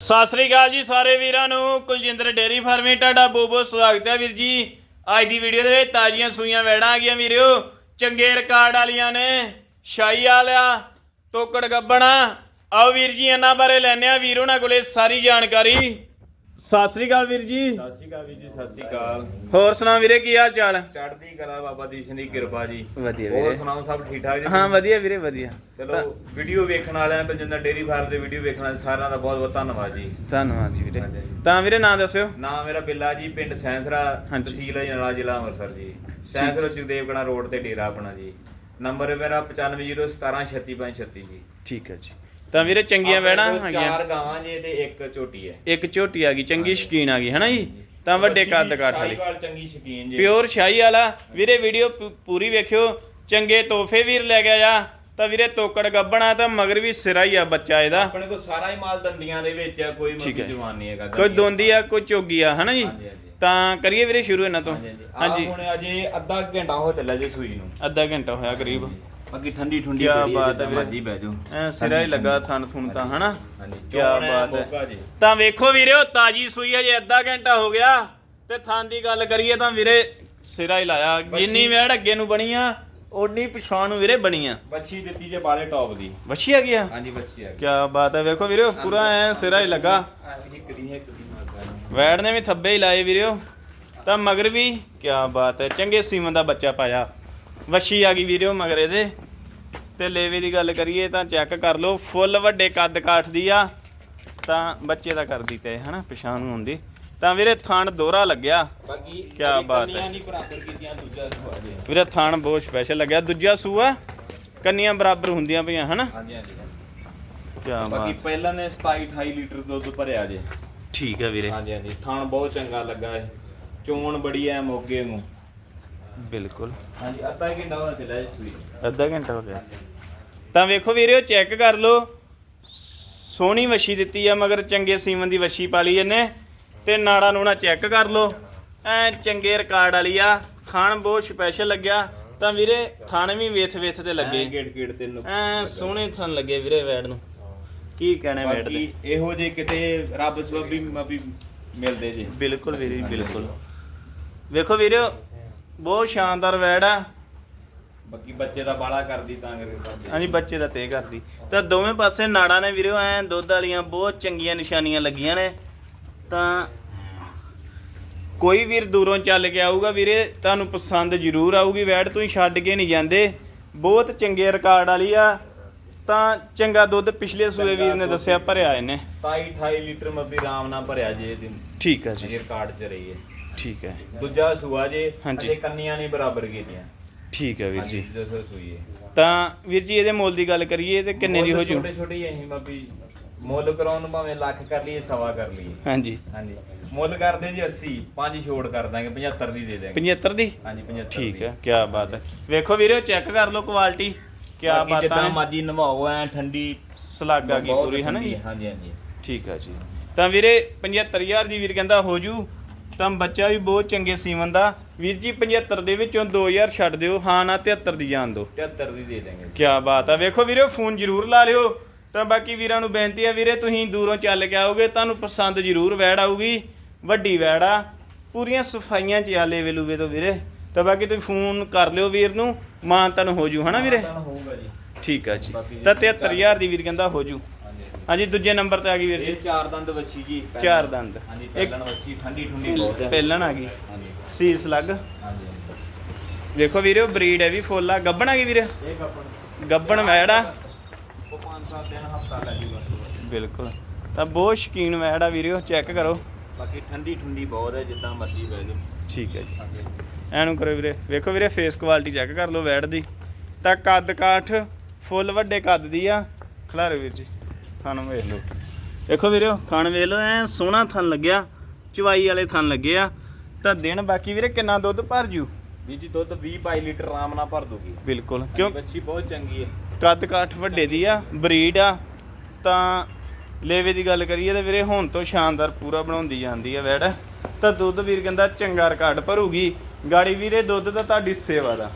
ਸਤਿ ਸ੍ਰੀ ਅਕਾਲ ਜੀ ਸਾਰੇ ਵੀਰਾਂ ਨੂੰ। ਕੁਲਜਿੰਦਰ ਡੇਰੀ ਫਾਰਮਿੰਗ, ਤੁਹਾਡਾ ਬਹੁਤ ਬਹੁਤ ਸਵਾਗਤ ਹੈ ਵੀਰ ਜੀ। ਅੱਜ ਦੀ ਵੀਡੀਓ ਦੇ ਵਿੱਚ ਤਾਜ਼ੀਆਂ ਸੂਈਆਂ ਵੈੜਾਂ ਆ ਗਈਆਂ ਵੀਰਿਓ ਚੰਗੇ ਰਿਕਾਰਡ ਵਾਲੀਆਂ ਨੇ। ਸ਼ਾਈ ਵਾਲਿਆ ਤੋਕੜ ਗੱਬਣਾ। ਆਓ ਵੀਰ ਜੀ, ਇਹਨਾਂ ਬਾਰੇ ਲੈਣੇ ਆ ਵੀਰ ਉਹਨਾਂ ਕੋਲੇ ਸਾਰੀ ਜਾਣਕਾਰੀ। ਸਤਿ ਸ੍ਰੀ ਅਕਾਲ ਵੀਰ ਜੀ। ਸਤਿ ਸ਼੍ਰੀ ਅਕਾਲ ਵੀਰ ਜੀ ਸਤਿ ਸ਼੍ਰੀ ਅਕਾਲ। ਹੋਰ ਸੁਣਾ ਵੀਰੇ ਕੀ ਹਾਲ ਚਾਲ? ਚੜ੍ਹਦੀ ਕਲਾ ਬਾਬਾ ਦੀਪ ਸਿੰਘ ਦੀ ਕਿਰਪਾ ਜੀ। ਵਧੀਆ ਹੋਰ ਵੀਰੇ। ਸੁਣਾਓ ਸਭ ਠੀਕ ਠਾਕ ਜੀ? ਹਾਂ ਵਧੀਆ ਵੀਰੇ ਵਧੀਆ। ਚਲੋ ਵੀਡੀਓ ਵੇਖਣ ਵਾਲਿਆਂ ਬਲਜਿੰਦਰ ਡੇਰੀ ਫਾਰਮ ਦੇ ਵੀਡੀਓ ਵੇਖਣ ਵਾਲੇ ਸਾਰਿਆਂ ਦਾ ਬਹੁਤ ਬਹੁਤ ਧੰਨਵਾਦ ਜੀ। ਧੰਨਵਾਦ ਜੀ ਵੀਰੇ। ਹਾਂਜੀ। ਤਾਂ ਵੀਰੇ ਨਾਂ ਦੱਸਿਓ। ਨਾਮ ਮੇਰਾ ਬਿੱਲਾ ਜੀ ਪਿੰਡ ਸੈਂਸਰਾ ਹਾਂਜੀ। ਤਹਿਸੀਲ ਅਜਨਾਲਾ ਜ਼ਿਲ੍ਹਾ ਅੰਮ੍ਰਿਤਸਰ ਜੀ। ਸੈਂਸਰਾ ਜਗਦੇਵਗਣਾ ਰੋਡ ਤੇ ਡੇਰਾ ਆਪਣਾ ਜੀ। ਨੰਬਰ ਮੇਰਾ 9501736536 ਜੀ। ਠੀਕ ਹੈ ਜੀ। ਤਾਂ ਵੀਰੇ ਚੰਗੀਆਂ ਆਪਣੇ ਵੈੜਾਂ ਕੋਲ ਹੈਗੀਆਂ। ਚਾਰ ਗਾਵਾਂ ਜੀ ਤੇ ਇੱਕ ਝੋਟੀ ਹੈ। ਇੱਕ ਝੋਟੀ ਆ ਗਈ ਚੰਗੀ ਸ਼ਕੀਨ ਆ ਗਈ ਹੈਨਾ ਜੀ? ਤਾਂ ਵੱਡੇ ਕੱਦ ਕਾਠ ਵਾਲੀ ਚੰਗੀ ਸ਼ਕੀਨ ਜੀ। ਪਿਓਰ ਸ਼ਾਹੀ ਵਾਲਾ। ਵੀਰੇ ਵੀਡੀਓ ਪ- ਪੂਰੀ ਵੇਖਿਓ। ਚੰਗੇ ਤੋਹਫੇ ਵੀਰ ਲੈ ਗਿਆ ਆ ਤਾਂ ਵੀਰੇ ਤੋਕੜ ਗੱਬਣਾ ਤਾਂ ਮਗਰ ਵੀ ਸਿਰਾ ਹੀ ਆ ਬੱਚਾ ਇਹਦਾ। ਆਪਣੇ ਕੋਲ ਸਾਰਾ ਹੀ ਮਾਲ ਦੰਦੀਆਂ ਦੇ ਵਿੱਚ ਆ ਕੋਈ ਠੀਕ ਮੱਕੀ ਹੈ। ਜਵਾਨ ਨਹੀਂ ਹੈਗਾ ਕੋਈ ਦੰਦੀਆਂ। ਦੋਂਦੀ ਆ ਕੋਈ ਚੋਗੀ ਆ ਹਨਾ ਜੀ? ਹਾਂਜੀ, ਹਾਂਜੀ। ਤਾਂ ਕਰੀਏ ਵੀਰੇ ਸ਼ੁਰੂ ਇਹਨਾਂ ਤੋਂ। ਹਾਂਜੀ ਹਾਂਜੀ। ਹੁਣ ਅਜੇ ਅੱਧਾ ਘੰਟਾ ਹੋ ਚੱਲਿਆ ਜੇ ਸੂਈ ਨੂੰ। ਅੱਧਾ ਘੰਟਾ ਹੋਇਆ ਕਰੀਬ। ਬਾਕੀ ਠੰਡੀ ਠੰਡੀ ਕਿਆ ਬਾਤ ਹੈ ਵੀਰੇ। ਮਰਜ਼ੀ ਬਹਿ ਜਾਓ। ਐ ਸਿਰਾ ਹੀ ਲੱਗਾ ਥਣ ਥੁਣ ਤਾਂ ਹਨਾ? ਹਾਂਜੀ। ਕਿਆ ਚੋਣ ਹੈ, ਬਾਤ ਹੈ। ਮੌਕਾ ਜੀ। ਤਾਂ ਵੇਖੋ ਵੀਰੇ ਤਾਜੀ ਸੂਈ ਹੈ ਜੇ ਅੱਧਾ ਘੰਟਾ ਹੋ ਗਿਆ ਤੇ ਥਾਂ ਦੀ ਗੱਲ ਕਰੀਏ ਤਾਂ ਵੀਰੇ ਸਿਰਾ ਹੀ ਲਾਇਆ। ਜਿੰਨੀ ਵੇੜ ਅੱਗੇ ਨੂੰ ਬਣੀਆਂ ਓਨੀ ਪਛਾਣ ਨੂੰ ਵੀਰੇ ਬਣੀਆਂ ਬੱਚੀ ਦਿੱਤੀ ਜੇ ਬਾਲੇ ਟੌਪ ਦੀ। ਵੱਛੀ ਆ ਗਿਆ ਹਾਂਜੀ ਬੱਚੀ ਆ ਗਈ। ਕਿਆ ਬਾਤ ਹੈ ਵੇਖੋ ਵੀਰੇ ਪੂਰਾ ਐ ਸਿਰਾ ਹੀ ਲੱਗਾ। ਇੱਕ ਦੀ ਹੈ ਇੱਕ ਦੀ ਮਾਤਾ ਵੈੜ ਨੇ ਵੀ ਥੱਬੇ ਹੀ ਲਾਏ ਵੀਰਿਓ ਤਾਂ ਮਗਰ ਵੀ ਕਿਆ ਬਾਤ ਹੈ ਚੰਗੇ ਸੀਮਨ ਦਾ ਬੱਚਾ ਪਾਇਆ। ਵੱਛੀ ਆ ਗਈ ਵੀਰਿਓ ਮਗਰ ਇਹਦੇ। ਤੇ ਲੇਵੇ ਦੀ ਗੱਲ ਕਰੀਏ ਤਾਂ ਚੈੱਕ ਕਰ ਲਓ ਫੁੱਲ ਵੱਡੇ ਕੱਦ ਕਾਠ ਦੀ ਆ ਤਾਂ ਬੱਚੇ ਦਾ ਕਰ ਦਿੱਤੇ ਹਨਾ ਪਛਾਣ ਨੂੰ ਹੁੰਦੀ ਤਾਂ ਵੀਰੇ ਥਣ ਦੋਹਰਾ ਲੱਗਿਆ। ਬਾਕੀ ਕਦੀ ਬਾਤ ਹੈ। ਵੀਰੇ ਥਣ ਬਹੁਤ ਸਪੈਸ਼ਲ ਲੱਗਿਆ। ਦੂਜਾ ਸੂਆ ਕੰਨੀਆਂ ਬਰਾਬਰ ਹੁੰਦੀਆਂ ਪਈਆਂ ਹਨਾ? ਹਾਂਜੀ ਹਾਂਜੀ ਬਾਕੀ ਪਹਿਲਾਂ ਨੇ 27 28 ਲੀਟਰ ਦੁੱਧ ਭਰਿਆ ਜੇ। ਠੀਕ ਹੈ ਵੀਰੇ। ਹਾਂਜੀ ਹਾਂਜੀ। ਥਾਣ ਬਹੁਤ ਚੰਗਾ ਲੱਗਾ ਹੈ ਚੋਣ ਬੜੀ ਐ ਮੋਗੇ ਨੂੰ। ਬਿਲਕੁਲ। ਹਾਂਜੀ ਅੱਧਾ ਘੰਟਾ ਹੋ ਚੱਲਿਆ ਜੀ ਸੂਈ। ਅੱਧਾ ਘੰਟਾ ਹੋ ਗਿਆ। ਤਾਂ ਵੇਖੋ ਵੀਰੇ ਚੈੱਕ ਕਰ ਲਓ। ਸੋਹਣੀ ਵਸ਼ੀ ਦਿੱਤੀ ਆ ਮਗਰ ਚੰਗੇ ਸੀਮਨ ਦੀ ਵਸ਼ੀ ਪਾਲੀ ਇਹਨੇ। ਤੇ ਨਾੜਾ ਨੂਣਾ ਚੈੱਕ ਕਰ ਲਓ। ਐ ਚੰਗੇ ਰਿਕਾਰਡ ਵਾਲੀ ਆ। ਖਾਣ ਬਹੁਤ ਸਪੈਸ਼ਲ ਲੱਗਿਆ। ਤਾਂ ਵੀਰੇ ਥਣ ਵੀ ਵੇਥ ਵੇਥ ਤੇ ਲੱਗੇ। ਗੇੜ ਗੇੜ ਤੇ ਨੂੰ ਐ ਸੋਹਣੇ ਥਣ ਲੱਗੇ ਵੀਰੇ ਵੈੜ ਨੂੰ। ਕੀ ਕਹਿਣਾ ਵੈੜ ਦੇ? ਬਾਕੀ ਇਹੋ ਜੇ ਕਿਤੇ ਰੱਬ ਸਬਬੀ ਮਬੀ ਮਿਲਦੇ ਜੇ। ਬਿਲਕੁਲ ਵੀਰੇ ਬਿਲਕੁਲ। ਵੇਖੋ ਵੀਰੇ ਬਹੁਤ ਸ਼ਾਨਦਾਰ ਵੈੜ ਆ। ਬਾਕੀ ਬੱਚੇ ਦਾ ਬਾਲਾ ਕਰਦੀ ਤਾਂ ਕਰਕੇ ਕਰਦੇ ਹਾਂਜੀ ਬੱਚੇ ਦਾ ਤੇ ਕਰਦੀ। ਤਾਂ ਦੋਵੇਂ ਪਾਸੇ ਨਾੜਾਂ ਨੇ ਵੀਰੋ ਐ ਦੁੱਧ ਵਾਲੀਆਂ ਬਹੁਤ ਚੰਗੀਆਂ ਨਿਸ਼ਾਨੀਆਂ ਲੱਗੀਆਂ ਨੇ। ਤਾਂ ਕੋਈ ਵੀਰ ਦੂਰੋਂ ਚੱਲ ਕੇ ਆਊਗਾ ਵੀਰੇ ਤੁਹਾਨੂੰ ਪਸੰਦ ਜ਼ਰੂਰ ਆਊਗੀ ਵੈਟ ਤੁਸੀਂ ਛੱਡ ਕੇ ਨਹੀਂ ਜਾਂਦੇ। ਬਹੁਤ ਚੰਗੇ ਰਿਕਾਰਡ ਵਾਲੀ ਆ। ਤਾਂ ਚੰਗਾ ਦੁੱਧ ਪਿਛਲੇ ਸੂਏ ਵੀਰ ਨੇ ਦੱਸਿਆ ਭਰਿਆ ਇਹਨੇ। 27 28 ਲੀਟਰ ਮੱਬੀ ਆਰਾਮ ਨਾਲ ਭਰਿਆ ਜੇ ਇਹਦੀ ਠੀਕ ਜੀ। ਜੀ ਰਿਕਾਰਡ ਚ ਰਹੀ ਹੈ ਠੀਕ ਹੈ। ਦੂਜਾ ਸੂਆ ਜੇ ਹਾਂਜੀ। ਅਜੇ ਕੰਨੀਆਂ ਨਹੀਂ ਬਰਾਬਰ ਕੀਤੀਆਂ। ਠੀਕ ਹੈ ਵੀਰ ਜੀ। ਤਾਂ ਵੀਰ ਜੀ ਇਹਦੇ ਮੁੱਲ ਦੀ ਗੱਲ ਕਰੀਏ ਤੇ ਕਿੰਨੇ ਦੀ ਹੋ ਜੂ? ਛੋਟੇ ਛੋਟੇ ਹੀ ਅਸੀਂ ਮੱਬੀ ਮੁੱਲ ਕਰਾਉਣ ਨੂੰ ਭਾਵੇਂ ਲੱਖ ਕਰ ਲਈਏ ਸਵਾ ਕਰ ਲਈਏ। ਹਾਂਜੀ। ਹਾਂਜੀ। ਮੁੱਲ ਕਰਦੇ ਜੀ 80 ਪੰਜ ਛੋੜ ਕਰ ਦਾਂਗੇ 75 ਦੀ ਦੇ ਦਾਂਗੇ। 75 ਦੀ? ਹਾਂਜੀ 75 ਠੀਕ ਦੀ। ਹੈ ਕੀ ਬਾਤ ਹੈ। ਵੇਖੋ ਵੀਰੇ ਚੈੱਕ ਕਰ ਲਓ ਕੁਆਲਿਟੀ ਕੀ ਬਾਕੀ ਬਾਤਾਂ ਜਿੱਦਾਂ ਹੈ ਮਰਜ਼ੀ ਨਵਾਓ ਐ ਠੰਡੀ ਸਲਾਗਾ ਕੀ ਬਹੁਤ ਪੂਰੀ ਹੈ ਨਾ ਠੰਡੀ ਜੀ? ਹਾਂਜੀ ਹਾਂਜੀ। ਠੀਕ ਹੈ ਜੀ। ਤਾਂ ਵੀਰੇ 75000 ਦੀ ਵੀਰ ਕਹਿੰਦਾ ਹੋ ਜੂ। ਤਾਂ ਬੱਚਾ ਵੀ ਬਹੁਤ ਚੰਗੇ ਸੀਮਨ ਦਾ। ਵੀਰ ਜੀ 75 ਦੇ ਵਿੱਚੋਂ 2000 ਛੱਡ ਦਿਓ ਹਾਂ ਨਾ 73 ਦੀ ਜਾਣ ਦਿਓ। 73 ਦੀ ਦੇ ਦਾਂਗੇ ਕੀ ਬਾਤ ਹੈ ਵੇਖੋ ਵੀਰੇ ਫੋਨ ਜ਼ਰੂਰ ਲਾ ਲਿਓ। ਤਾਂ ਬਾਕੀ ਵੀਰਾਂ ਨੂੰ ਬੇਨਤੀ ਹੈ ਵੀਰੇ ਤੁਸੀਂ ਦੂਰੋਂ ਚੱਲ ਕੇ ਆਓਗੇ ਤੁਹਾਨੂੰ ਪਸੰਦ ਜ਼ਰੂਰ ਵੈੜ ਆਊਗੀ। ਵੱਡੀ ਵੈੜ ਆ। ਪੂਰੀਆਂ ਸਫਾਈਆਂ ਚ ਆਲੇ ਵੇਲੂਵੇ ਤੋਂ ਵੀਰੇ। ਤਾਂ ਬਾਕੀ ਤੁਸੀਂ ਫੋਨ ਕਰ ਲਿਓ ਵੀਰ ਨੂੰ। ਮਾਨ ਤਨ ਹੋ ਜੂ ਹਨਾ ਵੀਰੇ? ਤਾਂ ਹੋਊਗਾ ਜੀ। ਠੀਕ ਆ ਜੀ। ਤਾਂ 73000 ਦੀ ਵੀਰ ਕਹਿੰਦਾ ਹੋ ਜੂ। ਹਾਂਜੀ ਦੂਜੇ ਨੰਬਰ ਤੇ ਆ ਗਈ ਵੀਰ ਜੀ। ਇਹ ਚਾਰ ਦੰਦ ਵੱਛੀ ਜੀ ਪਹਿਲਾਂ। ਚਾਰ ਦੰਦ। ਹਾਂਜੀ ਪਹਿਲਣ ਵੱਛੀ ਠੰਡੀ ਠੰਡੀ ਬਹੁਤ ਹੈ। ਪਹਿਲਣ ਆ ਗਈ। ਹਾਂਜੀ। ਸੀਸ ਲੱਗ ਹਾਂਜੀ ਵੇਖੋ ਵੀਰੇ ਬਰੀਡ ਹੈ ਵੀ ਫੁੱਲ ਆ। ਗੱਬਣ ਆ ਗਈ ਵੀਰੇ? ਇਹ ਕੱਪੜ ਗੱਬਣ ਵੈੜ ਉਹ 5-7 ਦਿਨ ਹਫਤਾ ਲੈ ਜੂਗਾ ਬਿਲਕੁਲ। ਤਾਂ ਬਹੁਤ ਸ਼ਕੀਨ ਵੈੜ ਵੀਰੇ ਚੈੱਕ ਕਰੋ। ਬਾਕੀ ਠੰਡੀ ਠੰਡੀ ਬਹੁਤ ਹੈ ਜਿੱਦਾਂ ਮਰਜ਼ੀ ਬਹਿ ਜਾਓ। ਠੀਕ ਹੈ ਜੀ। ਹਾਂਜੀ। ਐਨੂੰ ਕਰੋ ਵੀਰੇ। ਵੇਖੋ ਵੀਰੇ ਫੇਸ ਕੁਆਲਿਟੀ ਚੈੱਕ ਕਰ ਲਓ ਵੈੜ ਦੀ। ਤਾਂ ਕੱਦ ਕਾਠ ਫੁੱਲ ਵੱਡੇ ਕੱਦ ਦੀ ਆ। ਖਲਾਰੇ ਵੀਰ ਜੀ। ਥਣ ਵੇਖ ਲਓ। ਵੇਖੋ ਵੀਰੇ ਥਣ ਵੇਖ ਲਓ ਐ ਸੋਹਣਾ ਥਣ ਲੱਗਿਆ ਚਵਾਈ ਵਾਲੇ ਥਣ ਲੱਗੇ ਆ। ਤਾਂ ਦਿਨ ਬਾਕੀ ਵੀਰੇ ਕਿੰਨਾ ਦੁੱਧ ਭਰ ਜੂ? ਵੀਰ ਜੀ ਦੁੱਧ 20 22 ਲੀਟਰ ਆਰਾਮ ਨਾਲ ਭਰ ਦੂਗੀ ਬਿਲਕੁਲ। ਕਿਉਂ ਕਿਉਂ? ਬੱਚੀ ਬਹੁਤ ਚੰਗੀ ਹੈ। ਕੱਦ ਕਾਠ ਵੱਡੇ ਦੀ ਆ ਬਰੀਡ ਆ। ਤਾਂ ਲੇਵੇ ਦੀ ਗੱਲ ਕਰੀਏ ਤਾਂ ਵੀਰੇ ਹੁਣ ਤੋਂ ਸ਼ਾਨਦਾਰ ਪੂਰਾ ਬਣਾਉਂਦੀ ਜਾਂਦੀ ਆ ਵੈੜ। ਤਾਂ ਦੁੱਧ ਵੀਰ ਕਹਿੰਦਾ ਚੰਗਾ ਰਿਕਾਰਡ ਭਰੂਗੀ। ਗਾੜੀ ਵੀਰੇ ਦੁੱਧ ਤਾਂ ਤੁਹਾਡੀ ਸੇਵਾ ਦਾ।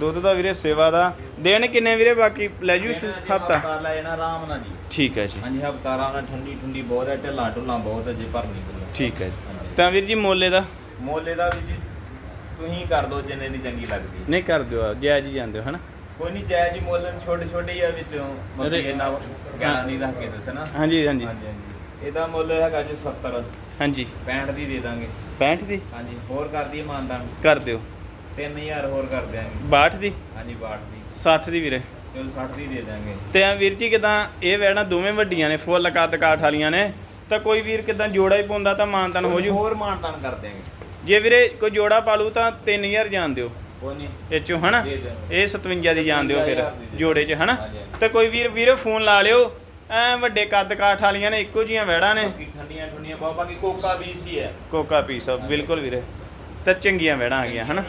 ਦੁੱਧ ਦਾ ਵੀਰੇ ਸੇਵਾ ਦਾ। ਦਿਨ ਕਿੰਨੇ ਵੀਰੇ ਬਾਕੀ? ਲੈ ਜੂ ਹਫਤਾ। ਹਫਤਾ ਲੈ ਜਾਣਾ ਆਰਾਮ ਨਾਲ ਜੀ। ਠੀਕ ਹੈ ਜੀ। ਹਾਂਜੀ ਹਫਤਾ ਆਰਾਮ ਨਾਲ ਠੰਡੀ ਠੰਡੀ ਬਹੁਤ ਹੈ ਢਿੱਲਾਂ ਢੁੱਲਾਂ ਬਹੁਤ ਹੈ ਜੇ ਭਰਨੀ ਕੋਈ ਠੀਕ ਹੈ ਜੀ। ਹਾਂਜੀ। ਤਾਂ ਵੀਰ ਜੀ ਮੋਲੇ ਦਾ? ਮੋਲੇ ਦਾ ਵੀ ਜੀ ਤੁਸੀਂ ਕਰ ਦੋ ਜਿੰਨੇ ਦੀ ਚੰਗੀ ਲੱਗਦੀ। ਨਹੀਂ ਕਰ ਦਿਓ ਜਾਇਜ਼ ਹੀ ਜਾਂਦੇ ਹੋ ਹਨਾ? ਕੋਈ ਨਹੀਂ ਜਾਇਜ਼ ਜੀ ਮੁੱਲ ਛੋਟੇ ਛੋਟੇ ਹੀ ਆ ਵਿੱਚੋਂ ਮਤਲਬ ਅਰੇ- ਇਹਨਾਂ ਗਿਆਨ ਨਹੀਂ ਰੱਖ ਕੇ ਦੱਸਣਾ। ਹਾਂਜੀ ਹਾਂਜੀ। ਹਾਂਜੀ ਹਾਂਜੀ। ਇਹਦਾ ਮੁੱਲ ਹੈਗਾ ਜੀ 70 ਹਾਂਜੀ। 65 ਦੀ ਦੇ ਦਾਂਗੇ। 65 ਦੀ? ਹਾਂਜੀ ਹੋਰ ਕਰ ਦਈਏ ਮਾਨਦਾਨ। ਕਰ ਦਿਓ। 3000 ਹੋਰ ਕਰ ਦਿਆਂਗੇ। 62 ਦੀ? ਹਾਂਜੀ 62 ਦੀ। 60 ਦੀ ਵੀਰੇ। ਚਲੋ 60 ਦੀ ਦੇ ਦਾਂਗੇ ਤੇ ਆ ਵੀਰ ਜੀ ਕਿਦਾਂ ਇਹ ਵੈਣਾ ਦੋਵੇਂ ਵੱਡੀਆਂ ਨੇ ਫੁੱਲ ਕੱਦ ਕਾਠ ਵਾਲੀਆਂ ਨੇ ਤਾਂ ਕੋਈ ਵੀਰ ਕਿਦਾਂ ਜੋੜਾ ਹੀ ਪਾਉਂਦਾ ਤਾਂ ਮਾਨਤਨ ਹੋ ਜੂ? ਹੋਰ ਮਾਨਦਾਨ ਕਰ ਦਿਆਂਗੇ। ਜੇ ਵੀਰੇ ਕੋਈ ਜੋੜਾ ਪਾ ਲੂ ਤਾਂ 3000 ਜਾਣ ਦਿਓ। ਕੋਈ ਨਹੀਂ। ਇਹ ਚੋਂ ਹਨਾ। ਇਹ 57 ਦੀ ਜਾਣ ਦਿਓ ਫਿਰ 57 ਦੀ ਦੇ ਜੋੜੇ 'ਚ ਹਨਾ। ਤੇ ਕੋਈ ਵੀਰ ਵੀਰੇ ਫੋਨ ਲਾ ਲਿਓ। ਐ ਵੱਡੇ ਕੱਦ ਕਾਠ ਵਾਲੀਆਂ ਨੇ ਇੱਕੋ ਜੀਆਂ ਵੈੜਾਂ ਨੇ। ਠੰਡੀਆਂ ਠੰਡੀਆਂ ਬਹੁਤ ਬਾਕੀ ਕੋਕਾ ਵੀ ਸੀ ਹੈ। ਕੋਕਾ ਪੀਸ ਬਿਲਕੁਲ ਵੀਰੇ। ਤਾਂ ਚੰਗੀਆਂ ਵੈੜਾਂ ਆ ਗਈਆਂ ਹਨਾ?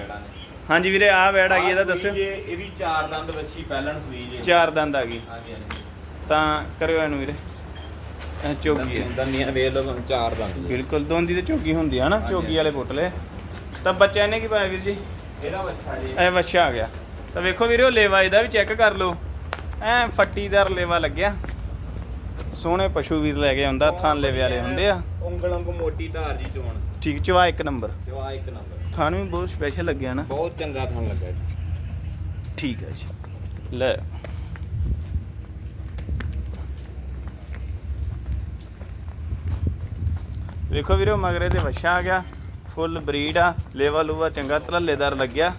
ਹਾਂਜੀ ਵੀਰੇ ਆਹ ਵੈੜ ਆ ਗਈ ਇਹਦਾ ਦੱਸਿਓ। ਜੇ, ਇਹ ਵੀ ਚਾਰ ਦੰਦ ਵੱਛੀ ਪਹਿਲਣ ਸੂਈ ਜੇ। ਚਾਰ ਦੰਦ ਆ ਗਈ। ਹਾਂਜੀ ਹਾਂਜੀ। ਤਾਂ ਕਰਿਓ ਇਹਨੂੰ ਵੀਰੇ। ਇਹ ਚੋਗੀ ਹੈ ਦੰਦੀਆਂ ਵੇਖ ਲਓ ਤੁਹਾਨੂੰ ਚਾਰ ਦੰਦ ਜੇ। ਬਿਲਕੁਲ ਦੋਂਦੀ ਤੇ ਚੋਗੀ ਹੁੰਦੀ ਹੈ ਨਾ ਚੋਗੀ ਵਾਲੇ ਪੁੱਟਲੇ। ਤਾਂ ਬੱਚਾ ਇਹਨੇ ਕੀ ਪਾਇਆ ਵੀਰ ਜੀ? ਇਹਦਾ ਵੱਛਾ ਜੀ। ਇਹ ਵੱਛਾ ਆ ਗਿਆ। ਤਾਂ ਵੇਖੋ ਵੀਰੇ ਉਹ ਲੇਵਾ ਇਹਦਾ ਵੀ ਚੈੱਕ ਕਰ ਲਓ। ਐ ਫੱਟੀਦਾਰ ਲੇਵਾ ਲੱਗਿਆ। ਸੋਹਣੇ ਪਸ਼ੂ ਵੀਰ ਲੈ ਕੇ ਆਉਂਦਾ ਥਾਂ ਲੇਵੇ ਵਾਲੇ ਹੁੰਦੇ ਆ। ਉਂਗਲ ਵਾਂਗੂ ਮੋਟੀ ਧਾਰ ਜੀ ਚੋਣ। ਠੀਕ ਚਵਾ ਇੱਕ ਨੰਬਰ। ਜਵਾ ਇੱਕ ਨੰਬਰ। ਥਾਨ ਵੀ ਬਹੁਤ ਸਪੈਸ਼ਲ ਲੱਗਿਆ ਨਾ। ਬਹੁਤ ਚੰਗਾ ਥਣ ਲੱਗਾ ਜੀ। ਠੀਕ ਹੈ ਜੀ। ਲੈ। ਵੇਖੋ ਵੀਰੋ ਮਗਰੇ ਤੇ ਵੱਛਾ ਆ ਗਿਆ। ਫੁੱਲ ਬਰੀਡ ਆ ਲੇਵਾ ਲੂਆ ਚੰਗਾ ਧਲੱਲੇਦਾਰ ਲੱਗਿਆ।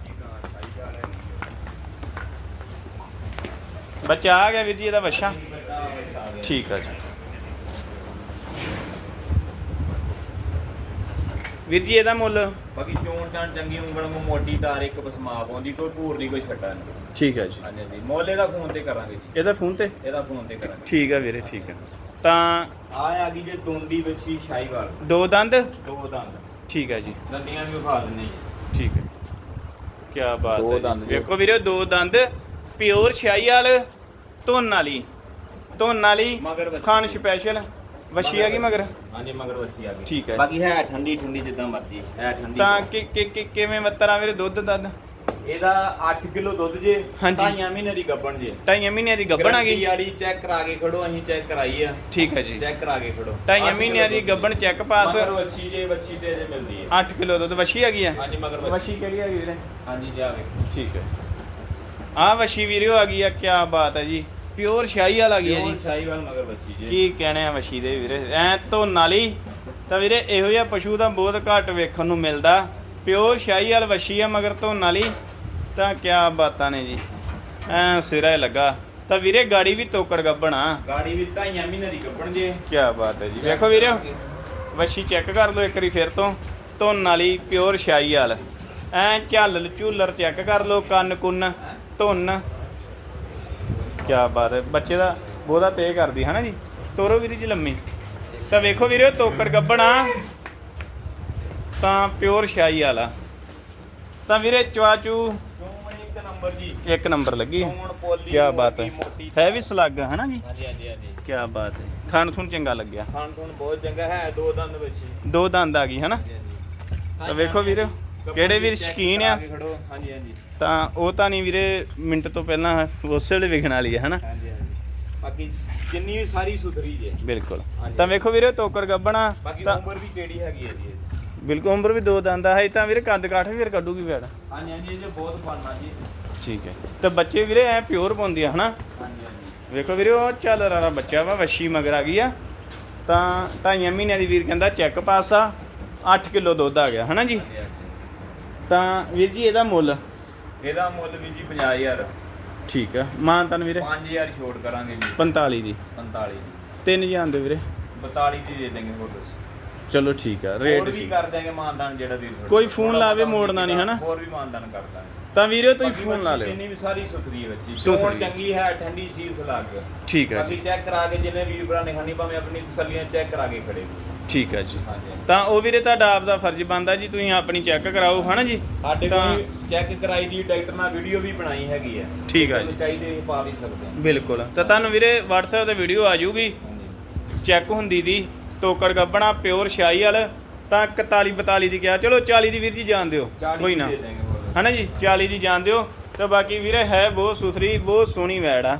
ਬੱਚਾ ਆ ਗਿਆ ਵੀਰ ਜੀ ਇਹਦਾ ਵੱਛਾ। ਠੀਕ ਆ ਜੀ। ਵੀਰ ਜੀ ਇਹਦਾ ਮੁੱਲ? ਬਾਕੀ ਚੋਣ ਚਾਣ ਚੰਗੀ ਉਂਗਲ ਵਾਂਗੂ ਮੋਟੀ ਧਾਰ ਇੱਕ ਬਸਮਾਕ ਆਉਂਦੀ ਕੋਈ ਭੂਰ ਨਹੀਂ ਕੋਈ ਛੱਡਾ ਨਹੀਂ। ਠੀਕ ਹੈ ਜੀ। ਹਾਂਜੀ ਹਾਂਜੀ। ਮੋਲੇ ਦਾ ਫੋਨ ਤੇ ਕਰਾਂਗੇ ਜੀ। ਇਹਦਾ ਫੋਨ ਤੇ? ਇਹਦਾ ਫੋਨ ਤੇ ਕਰਾਂਗੇ। ਠੀਕ ਆ ਵੀਰੇ ਠੀਕ ਆ ਤਾਂ ਆ ਆ ਗਈ ਜੇ ਦੁੰਦੀ ਵੱਛੀ ਸ਼ਾਹੀਵਾਲ। ਦੋ ਦੰਦ? ਦੋ ਦੰਦ। ਠੀਕ ਹੈ ਜੀ। ਦੰਦੀਆਂ ਵੀ ਵਿਖਾ ਦਿੰਦੇ ਜੀ। ਠੀਕ ਹੈ। ਕੀ ਬਾਤ ਦੋ ਹੈ ਜੀ। ਦੰਦ ਜੀ। ਵੇਖੋ ਵੀਰੇ ਦੋ ਦੰਦ ਪਿਓਰ ਸ਼ਾਹੀ ਵਾਲ ਧੁੰਨ ਵਾਲੀ। ਧੁੰਨ ਵਾਲੀ ਮਗਰ। ਖਾਨ ਸਪੈਸ਼ਲ। ਵਸ਼ੀ ਆ ਗਈ ਮਗਰ? ਹਾਂਜੀ ਮਗਰ ਵੱਛੀ ਆ ਗਈ। ਠੀਕ ਹੈ। ਬਾਕੀ ਹੈ ਠੰਡੀ ਠੰਡੀ ਜਿੱਦਾਂ ਮਰਜ਼ੀ ਹੈ ਠੰਡੀ ਤਾਂ ਕਿ ਕਿ ਕਿ- ਕਿਵੇਂ ਮੱਤਰਾ ਵੀਰੇ ਦੁੱਧ ਦੱਦ ਇਹਦਾ 8 ਕਿਲੋ ਦੁੱਧ ਜੇ ਹਾਂਜੀ। ਢਾਈਆਂ ਮਹੀਨੇ ਦੀ ਗੱਬਣ ਜੇ। ਢਾਈਆਂ ਮਹੀਨਿਆਂ ਦੀ ਗੱਭਣ ਆ ਗਈ? ਵਾਲੀ ਚੈੱਕ ਕਰਾ ਕੇ ਖੜੋ ਅਸੀਂ ਚੈੱਕ ਕਰਾਈ ਆ। ਠੀਕ ਹੈ ਜੀ। ਚੈੱਕ ਕਰਾ ਕੇ ਖੜੋ। ਢਾਈਆਂ ਮਹੀਨਿਆਂ ਦੀ ਗੱਭਣ ਚੈੱਕ ਪਾਸ। ਮਗਰ ਵੱਛੀ ਜੇ ਵੱਛੀ ਤੇ ਜੇ ਮਿਲਦੀ ਹੈ 8 ਕਿਲੋ ਦੁੱਧ ਵਸ਼ੀ ਆ ਗਈ ਆ? ਹਾਂਜੀ ਮਗਰ ਵੱਛੀ। ਕਿਹੜੀ ਆ ਗਈ ਵੀਰੇ? ਹਾਂਜੀ ਜਾਵੇ ਠੀਕ ਹੈ। ਆ ਵਸ਼ੀ ਵੀਰੇ ਆ ਗਈ ਆ ਕੀ ਬਾਤ ਹੈ ਜੀ। ਪਿਓਰ ਸ਼ਾਹੀ ਵਾਲ ਗਈ ਹੈ ਜੀ? ਸ਼ਾਹੀਵਾਲ ਮਗਰ ਵੱਛੀ ਜੇ। ਕੀ ਕਹਿਣੇ ਆ ਵਸ਼ੀ ਦੇ ਵੀਰੇ? ਐ ਧੁੰਨ ਵਾਲੀ ਤਾਂ ਵੀਰੇ ਇਹੋ ਜਿਹਾ ਪਸ਼ੂ ਤਾਂ ਬਹੁਤ ਘੱਟ ਵੇਖਣ ਨੂੰ ਮਿਲਦਾ। ਪਿਓਰ ਸ਼ਾਹੀ ਵਾਲ ਵਸ਼ੀ ਆ ਮਗਰ ਧੁੰਨ ਵਾਲੀ ਤਾਂ ਕਿਆ ਬਾਤਾਂ ਨੇ ਜੀ। ਐ ਸਿਰਾ ਹੀ ਲੱਗਾ। ਤਾਂ ਵੀਰੇ ਗਾੜੀ ਵੀ ਤੋਕੜ ਗੱਬਣਾ। ਗਾੜੀ ਵੀ ਢਾਈਆਂ ਮਹੀਨੇ ਦੀ ਗੱਬਣ ਜੇ। ਕਿਆ ਬਾਤ ਹੈ ਜੀ। ਵੇਖੋ ਵੀਰੇ। ਵਸ਼ੀ ਚੈੱਕ ਕਰ ਲਓ ਇੱਕ ਵਾਰੀ ਫਿਰ ਤੋਂ। ਧੁੰਨ ਵਾਲੀ ਪਿਓਰ ਸ਼ਾਹੀ ਵਾਲ। ਐ ਝੱਲ ਝੂਲਰ ਚੈੱਕ ਕਰ ਲਓ। ਕੰਨ ਕੁੰਨ ਧੁੰਨ। ਕਿਆ ਬਾਤ ਹੈ। ਬੱਚੇ ਦਾ ਬਹੁਤਾ ਤੇ ਕਰਦੀ ਹੈ ਨਾ ਜੀ? ਤੋਰੋ ਵੀਰੇ ਜੀ ਲੰਮੀ। ਤਾਂ ਵੇਖੋ ਵੀਰੇ ਤੋਕੜ ਗੱਬਣਾ। ਤਾਂ ਪਿਓਰ ਸ਼ਾਹੀ ਵਾਲਾ। ਤਾਂ ਵੀਰੇ ਚਵਾਚੂ ਇੱਕ ਨੰਬਰ ਜੀ ਇੱਕ ਨੰਬਰ ਲੱਗੀ। ਕਿਆ ਬਾਤ ਹੈ। ਹੈ ਵੀ ਸਲੱਗ ਹੈ ਨਾ ਜੀ? ਹਾਂਜੀ ਹਾਂਜੀ ਬਾਤ ਹੈ। ਥਣ ਥੁਣ ਚੰਗਾ ਲੱਗਿਆ। ਖਾਣ ਖੂਣ ਬਹੁਤ ਚੰਗਾ ਹੈ ਦੋ ਦੰਦ ਵੱਛੀ ਦੋ ਦੰਦ ਆ ਗਈ ਹੈ ਨਾ ਤਾਂ ਵੇਖੋ ਵੀਰੇ ਕਿਹੜੇ ਵੀਰ ਸ਼ਕੀਨ ਆ? ਕੇ ਹਾਂਜੀ ਹਾਂਜੀ। ਤਾਂ ਉਹ ਤਾਂ ਨਹੀਂ ਵੀਰੇ ਮਿੰਟ ਤੋਂ ਪਹਿਲਾਂ ਉਸੇ ਵੇਲੇ ਵਿਖਣ ਵਾਲੀ ਹੈ ਹਨਾ? ਹਾਂਜੀ ਹਾਂਜੀ। ਬਾਕੀ ਜਿੰਨੀ ਵੀ ਸਾਰੀ ਸੁਥਰੀ ਜੇ। ਬਿਲਕੁਲ। ਤਾਂ ਵੇਖੋ ਵੀਰੇ ਤੋਕੜ ਗੱਬਣਾ ਬਾਕੀ ਤਾਂ ਉਮਰ ਵੀ ਕਿਹੜੀ ਹੈਗੀ ਹੈ ਜੀ ਇਹਦੀ। ਬਿਲਕੁਲ ਉਮਰ ਵੀ ਦੋ ਦੰਦ ਹੈ ਤਾਂ ਵੀਰੇ ਕੱਦ ਕਾਠ ਵੀ ਫਿਰ ਕੱਢੂਗੀ ਵੈੜ ਹਾਂਜੀ ਹਾਂਜੀ ਇਹ ਬਹੁਤ ਫਾਨਾ ਜੀ। ਠੀਕ ਹੈ। ਤੇ ਬੱਚੇ ਵੀਰੇ ਐ ਪਿਓਰ ਪਾਉਂਦੀ ਆ ਹਨਾ? ਹਾਂਜੀ ਹਾਂਜੀ। ਵੇਖੋ ਵੀਰੇ ਉਹ ਚੱਲ ਬੱਚਾ ਵਾ ਵੱਛੀ ਮਗਰ ਆ ਗਈ ਆ। ਤਾਂ ਢਾਈਆਂ ਮਹੀਨਿਆਂ ਦੀ ਵੀਰ ਕਹਿੰਦਾ ਚੈੱਕ ਪਾਸ ਆ 8 ਕਿਲੋ ਦੁੱਧ ਆ ਗਿਆ ਹਨਾ ਜੀ। ਤਾਂ ਵੀਰ ਜੀ ਇਹਦਾ ਮੁੱਲ? ਇਹਦਾ ਮੁੱਲ ਵੀ ਜੀ 50000 ਠੀਕ ਆ। ਮਾਨ ਤਨ ਵੀਰੇ? 5000 ਛੋਟ ਕਰਾਂਗੇ ਜੀ। 45 ਦੀ। 45 ਦੀ। ਤਿੰਨ ਜਾਣ ਦਿਓ ਵੀਰੇ। 42 ਦੀ ਦੇ ਦੇਂਗੇ ਹੋਰ ਦੱਸੋ। ਚਲੋ ਠੀਕ ਆ ਰੇਟ ਵੀ ਕਰ ਦਿਆਂਗੇ ਮਾਨਦਾਨ ਜਿਹੜਾ ਤੁਹਾਡਾ। ਕੋਈ ਫੋਨ ਲਾਵੇ, ਮੋੜਨਾ ਨਹੀਂ, ਹਨਾ? ਹੋਰ ਵੀ ਮਾਨਦਾਨ ਕਰ ਦਾਂਗੇ। ਤਾਂ ਵੀਰੇ ਤੁਸੀਂ ਫੋਨ ਲਾ ਲਿਓ। ਜਿੰਨੀ ਵੀ ਸਾਰੀ ਸੁਥਰੀ ਹੈ ਬੱਚੀ। ਚੋਣ। ਚੰਗੀ ਹੈ ਠੰਡੀ ਸੀਲ ਲੱਗ ਠੀਕ ਹੈ ਜੀ। ਚੈੱਕ ਕਰਾ ਕੇ ਜਿਹਨੇ ਵੀਰ ਭਰਾ ਨੇ ਖਾਣੀ ਭਾਵੇਂ ਆਪਣੀ ਤਸੱਲੀਆਂ ਚੈੱਕ ਕਰਾ ਕੇ ਖੜੇ ਠੀਕ ਹੈ ਜੀ। ਤਾਂ ਉਹ ਵੀਰੇ ਤੁਹਾਡਾ ਆਪ ਦਾ ਫਰਜ਼ ਬਣਦਾ ਜੀ ਤੁਸੀਂ ਆਪਣੀ ਚੈੱਕ ਕਰਾਓ ਹਨਾ ਜੀ? ਸਾਡੇ ਕੋਲ ਚੈੱਕ ਕਰਾਈ ਦੀ ਡਾਕਟਰ ਨਾਲ ਵੀਡੀਓ ਵੀ ਬਣਾਈ ਹੈਗੀ ਹੈ ਠੀਕ ਹੈ ਤੁਹਾਨੂੰ ਚਾਹੀਦੇ ਪਾ ਵੀ ਸਕਦੇ ਬਿਲਕੁਲ। ਤਾਂ ਤੁਹਾਨੂੰ ਵੀਰੇ WhatsApp ਤੇ ਵੀਡੀਓ ਆ ਜਾਊਗੀ। ਚੈੱਕ ਹੁੰਦੀ ਦੀ ਤੋਕੜ ਗੱਬਣਾ ਪਿਓਰ ਸ਼ਾਹੀ ਵਾਲ ਤਾਂ 41 42 ਦੀ ਕਿਹਾ। ਚਲੋ 40 ਦੀ ਵੀਰ ਜੀ ਜਾਣ ਦਿਓ। 40 ਕੋਈ ਨਾ। ਹਨਾ ਜੀ? 40 ਦੀ ਜਾਣ ਦਿਓ। ਤੇ ਬਾਕੀ ਵੀਰੇ ਹੈ ਬਹੁਤ ਸੁਥਰੀ ਬਹੁਤ ਸੋਹਣੀ ਵੈੜ ਆ।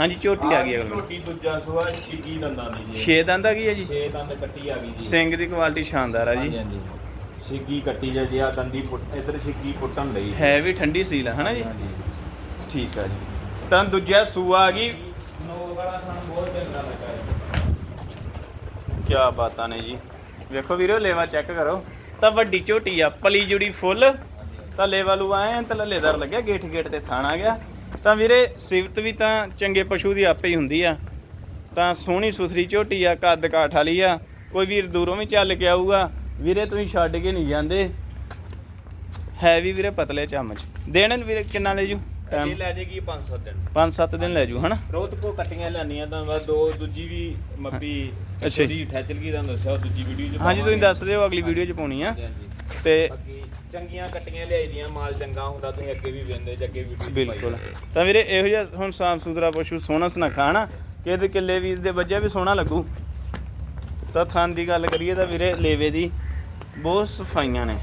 ਹਾਂਜੀ ਝੋਟੀ ਆ ਗਈ ਅਗਲੀ ਝੋਟੀ ਦੂਜਾ ਸੂਆ ਛਿੱਗੀ ਦੰਦਾਂ ਦੀ ਜੀ। ਛੇ ਦੰਦ ਆ ਗਈ ਹੈ ਜੀ? ਛੇ ਦੰਦ ਕੱਟੀ ਆ ਗਈ ਜੀ। ਸਿੰਘ ਦੀ ਕੁਆਲਿਟੀ ਸ਼ਾਨਦਾਰ ਆ ਜੀ। ਹਾਂਜੀ ਛਿੱਗੀ ਕੱਟੀ ਜੇ ਜੀ ਆ ਦੰਦੀ ਫੁੱਟ ਇਧਰ ਛਿੱਗੀ ਫੁੱਟਣ ਲਈ। ਹੈ ਵੀ ਠੰਡੀ ਸੀਲ ਆ ਹਨਾ ਜੀ? ਹਾਂਜੀ ਠੀਕ ਆ ਜੀ। ਤਾਂ ਦੂਜਾ ਸੂਆ ਆ ਗਈ। ਨੋ ਵਾਲਾ ਸਾਨੂੰ ਬਹੁਤ ਚੰਗਾ ਲੱਗਾ ਜੀ। ਕੀ ਬਾਤਾਂ ਨੇ ਜੀ। ਵੇਖੋ ਵੀਰੋ ਲੇਵਾ ਚੈੱਕ ਕਰੋ। ਤਾਂ ਵੱਡੀ ਝੋਟੀ ਆ ਪਲੀ ਜੁੜੀ ਫੁੱਲ। ਤਾਂ ਲੇਵਾ ਲੂ ਆਏ ਤਾਂ ਲੱਲੇਦਾਰ ਲੱਗਿਆ ਗੇਟ ਗੇਟ ਤੇ ਥਾਣ ਗਿਆ। ਤਾਂ ਵੀਰੇ ਸਿਫਤ ਵੀ ਤਾਂ ਚੰਗੇ ਪਸ਼ੂ ਦੀ ਆਪੇ ਹੀ ਹੁੰਦੀ ਆ। ਤਾਂ ਸੋਹਣੀ ਸੁਥਰੀ ਝੋਟੀ ਆ ਕੱਦ ਕਾਠ ਵਾਲੀ ਆ ਕੋਈ ਵੀਰ ਦੂਰੋਂ ਵੀ ਚੱਲ ਕੇ ਆਊਗਾ। ਵੀਰੇ ਤੁਸੀਂ ਛੱਡ ਕੇ ਨਹੀਂ ਜਾਂਦੇ। ਹੈ ਵੀ ਵੀਰੇ ਪਤਲੇ ਚਮਚ ਦੇਣ ਵੀਰੇ ਕਿੰਨਾ ਲੈ ਜੂ? ਇਹ ਟਾਈਮ ਲੈ ਜਾਏਗੀ 500 ਦਿਨ। 5-7 ਦਿਨ ਲੈ ਜੂ ਹਨਾ? ਰੋਤ ਕੋ ਕੱਟੀਆਂ ਲੈਣੀਆਂ ਤਾਂ ਬਸ ਦੋ ਦੂਜੀ ਵੀ ਮੱਪੀ ਅੱਛਾ ਜੀ। ਠੈਚਲ ਕੀ ਤੁਹਾਨੂੰ ਦੱਸਿਆ ਦੂਜੀ ਵੀਡੀਓ ਚ ਹਾਂਜੀ ਤੁਸੀਂ। ਦੱਸ ਦਿਓ ਅਗਲੀ ਵੀਡੀਓ 'ਚ ਪਾਉਣੀ ਆ। ਤੇ ਬਾਕੀ ਚੰਗੀਆਂ ਕੱਟੀਆਂ ਲਿਆਈ ਦੀਆਂ ਮਾਲ ਚੰਗਾ ਹੁੰਦਾ ਤੁਸੀਂ ਅੱਗੇ ਵੀ ਵੇਂਦੇ ਚ ਅੱਗੇ ਵੀਡੀਓ ਬਿਲਕੁਲ। ਤਾਂ ਵੀਰੇ ਇਹੋ ਜਿਹਾ ਹੁਣ ਸਾਫ਼ ਸੁਥਰਾ ਪਸ਼ੂ ਸੋਹਣਾ ਸੁਨੱਖਾ ਹਨਾ? ਕਿ ਇਹਦੇ ਕਿੱਲੇ ਵੀਰ ਦੇ ਬੱਚੇ ਵੀ ਸੋਹਣਾ ਲੱਗੂ। ਤਾਂ ਥਣ ਦੀ ਗੱਲ ਕਰੀਏ ਤਾਂ ਵੀਰੇ ਲੇਵੇ ਦੀ ਬਹੁਤ ਸਫਾਈਆਂ ਨੇ।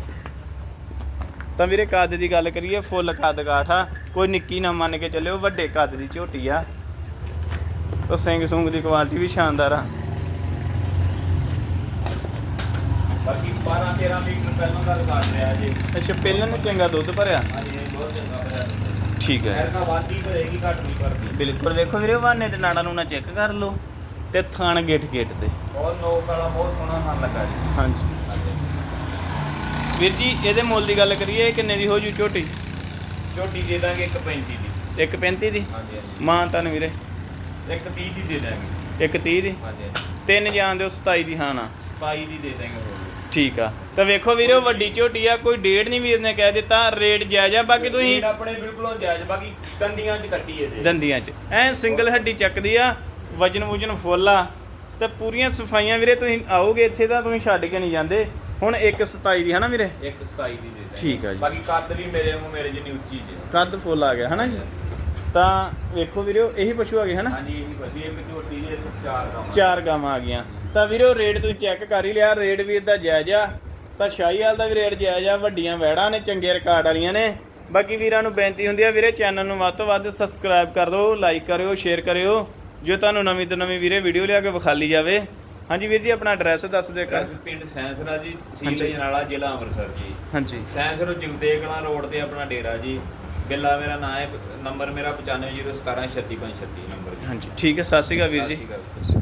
ਤਾਂ ਵੀਰੇ ਕੱਦ ਦੀ ਗੱਲ ਕਰੀਏ ਫੁੱਲ ਕੱਦ ਕਾਠਾ ਕੋਈ ਨਿੱਕੀ ਨਾ ਮੰਨ ਕੇ ਚੱਲਿਓ ਵੱਡੇ ਕੱਦ ਦੀ ਝੋਟੀ ਆ। ਤਾਂ ਸਿੰਘ ਸੁੰਗ ਦੀ ਕੁਆਲਿਟੀ ਵੀ ਸ਼ਾਨਦਾਰ ਆ। ਬਾਕੀ 12 13 ਲੀਟਰ ਪਹਿਲਾਂ ਦਾ ਰਿਕਾਰਡ ਰਿਹਾ ਜੀ। ਅੱਛਾ ਪਹਿਲਾਂ ਨੂੰ ਚੰਗਾ ਦੁੱਧ ਭਰਿਆ? ਹਾਂਜੀ ਬਹੁਤ ਚੰਗਾ ਪਿਆ ਠੀਕ ਐਰ ਦਾ ਵਾਦੀ ਕਰੇਗੀ ਘੱਟ ਨਹੀਂ ਕਰਦੀ ਬਿਲਕੁਲ ਵੇਖੋ ਵੀਰੇ ਵਾਨੇ ਤੇ ਨਾੜਾ ਨੂੰ ਨਾ ਚੈੱਕ ਕਰ ਲਓ ਤੇ ਥਣ ਗੇਟ ਗੇਟ ਤੇ। ਬਹੁਤ ਨੋਕ ਵਾਲਾ ਬਹੁਤ ਸੋਹਣਾ ਮਨ ਲੱਗਾ ਜੀ। ਹਾਂਜੀ। ਵੀਰ ਜੀ ਇਹਦੇ ਮੁੱਲ ਦੀ ਗੱਲ ਕਰੀਏ ਕਿੰਨੇ ਦੀ ਹੋ ਜੂ ਝੋਟੀ? ਝੋਟੀ ਦੇ ਦਾਂਗੇ 1.35 ਦੀ। 1.35 ਦੀ? ਹਾਂਜੀ ਹਾਂਜੀ। ਮਾਂ ਤਨ ਵੀਰੇ। 1.30 ਦੀ ਦੇ ਦਾਂਗੇ। 1.30 ਦੀ? ਹਾਂਜੀ ਤਿੰਨ ਜਾਣ ਦਿਓ 27 ਦੀ ਹਾਂ ਨਾ 22 ਦੀ ਦੇ ਦਾਂਗੇ ਹੋਰ। ਠੀਕ ਆ। ਤਾਂ ਵੇਖੋ ਵੀਰੇ ਵੱਡੀ ਝੋਟੀ ਆ ਕੋਈ ਡੇਢ ਨਹੀਂ ਵੀਰ ਨੇ ਕਹਿ ਦਿੱਤਾ ਰੇਟ ਜਾਇਜ਼ ਆ ਬਾਕੀ ਤੁਸੀਂ ਰੇਟ ਆਪਣੇ ਬਿਲਕੁਲ ਜਾਇਜ਼ ਬਾਕੀ ਦੰਦੀਆਂ 'ਚ ਕੱਟੀ ਇਹਦੇ ਦੰਦੀਆਂ 'ਚ। ਐ ਸਿੰਗਲ ਹੱਡੀ ਚੱਕਦੀ ਆ ਵਜਨ ਵੁਜਨ ਫੁੱਲ ਆ ਤੇ ਪੂਰੀਆਂ ਸਫਾਈਆਂ ਵੀਰੇ ਤੁਸੀਂ ਆਓਗੇ ਇੱਥੇ ਤਾਂ ਤੁਸੀਂ ਛੱਡ ਕੇ ਨਹੀਂ ਜਾਂਦੇ। ਹੁਣ 1.27 ਦੀ ਹਨਾ ਵੀਰੇ? 1.27 ਦੀ ਦੇ ਦਾਂਗੇ ਠੀਕ ਆ ਜੀ। ਬਾਕੀ ਕੱਦ ਵੀ ਮੇਰੇ ਵਾਂਗੂ ਮੇਰੇ ਜਿੰਨੀ ਉੱਚੀ ਜੀ। ਕੱਦ ਫੁੱਲ ਆ ਗਿਆ ਹਨਾ ਜੀ? ਤਾਂ ਵੇਖੋ ਵੀਰੇ ਇਹੀ ਪਸ਼ੂ ਆ ਗਏ ਹਨਾ? ਹਾਂਜੀ ਇਹੀ ਬਸੀ ਇੱਕ ਝੋਟੀ ਦੇ ਚਾਰ ਕੰਮ ਚਾਰ ਗਾਵਾਂ ਆ ਗਈਆਂ। ਤਾਂ ਵੀਰੇ ਰੇਟ ਤੁਸੀਂ ਚੈੱਕ ਕਰ ਹੀ ਲਿਆ ਰੇਟ ਵੀ ਇਹਦਾ ਜਾਇਜ਼ ਆ। ਤਾਂ ਸ਼ਾਹੀਵਾਲ ਦਾ ਵੀ ਰੇਟ ਜਾਇਜ਼ ਆ ਵੱਡੀਆਂ ਵੈੜਾਂ ਨੇ ਚੰਗੇ ਰਿਕਾਰਡ ਵਾਲੀਆਂ ਨੇ। ਬਾਕੀ ਵੀਰਾਂ ਨੂੰ ਬੇਨਤੀ ਹੁੰਦੀ ਆ ਵੀਰੇ ਚੈਨਲ ਨੂੰ ਵੱਧ ਤੋਂ ਵੱਧ ਸਬਸਕ੍ਰਾਈਬ ਕਰ ਦਿਓ ਲਾਈਕ ਕਰਿਓ ਸ਼ੇਅਰ ਕਰਿਓ। ਜੋ ਤੁਹਾਨੂੰ ਨਵੀਂ ਤੋਂ ਨਵੀਂ ਵੀਰੇ ਵੀਡੀਓ ਲਿਆ ਕੇ ਵਿਖਾਲੀ ਜਾਵੇ। ਹਾਂਜੀ ਵੀਰ ਜੀ ਆਪਣਾ ਐਡਰੈਸ ਦੱਸ ਦਿਓ ਕਰ ਪਿੰਡ ਸੈਂਸਰਾ ਜੀ। ਸੀਲ ਜਨਾਲਾ ਜ਼ਿਲ੍ਹਾ ਅੰਮ੍ਰਿਤਸਰ ਜੀ। ਹਾਂਜੀ। ਸੈਂਸਰੋ ਜਗਦੇਵ ਕਲਾਂ ਰੋਡ ਤੇ ਆਪਣਾ ਡੇਰਾ ਜੀ। ਬਿੱਲਾ ਮੇਰਾ ਨਾਮ ਹੈ ਨੰਬਰ ਮੇਰਾ 9501736536 ਨੰਬਰ ਹਾਂਜੀ ਠੀਕ ਹੈ ਸਤਿ ਸ਼੍ਰੀ ਅਕਾਲ ਵੀਰ ਜੀ।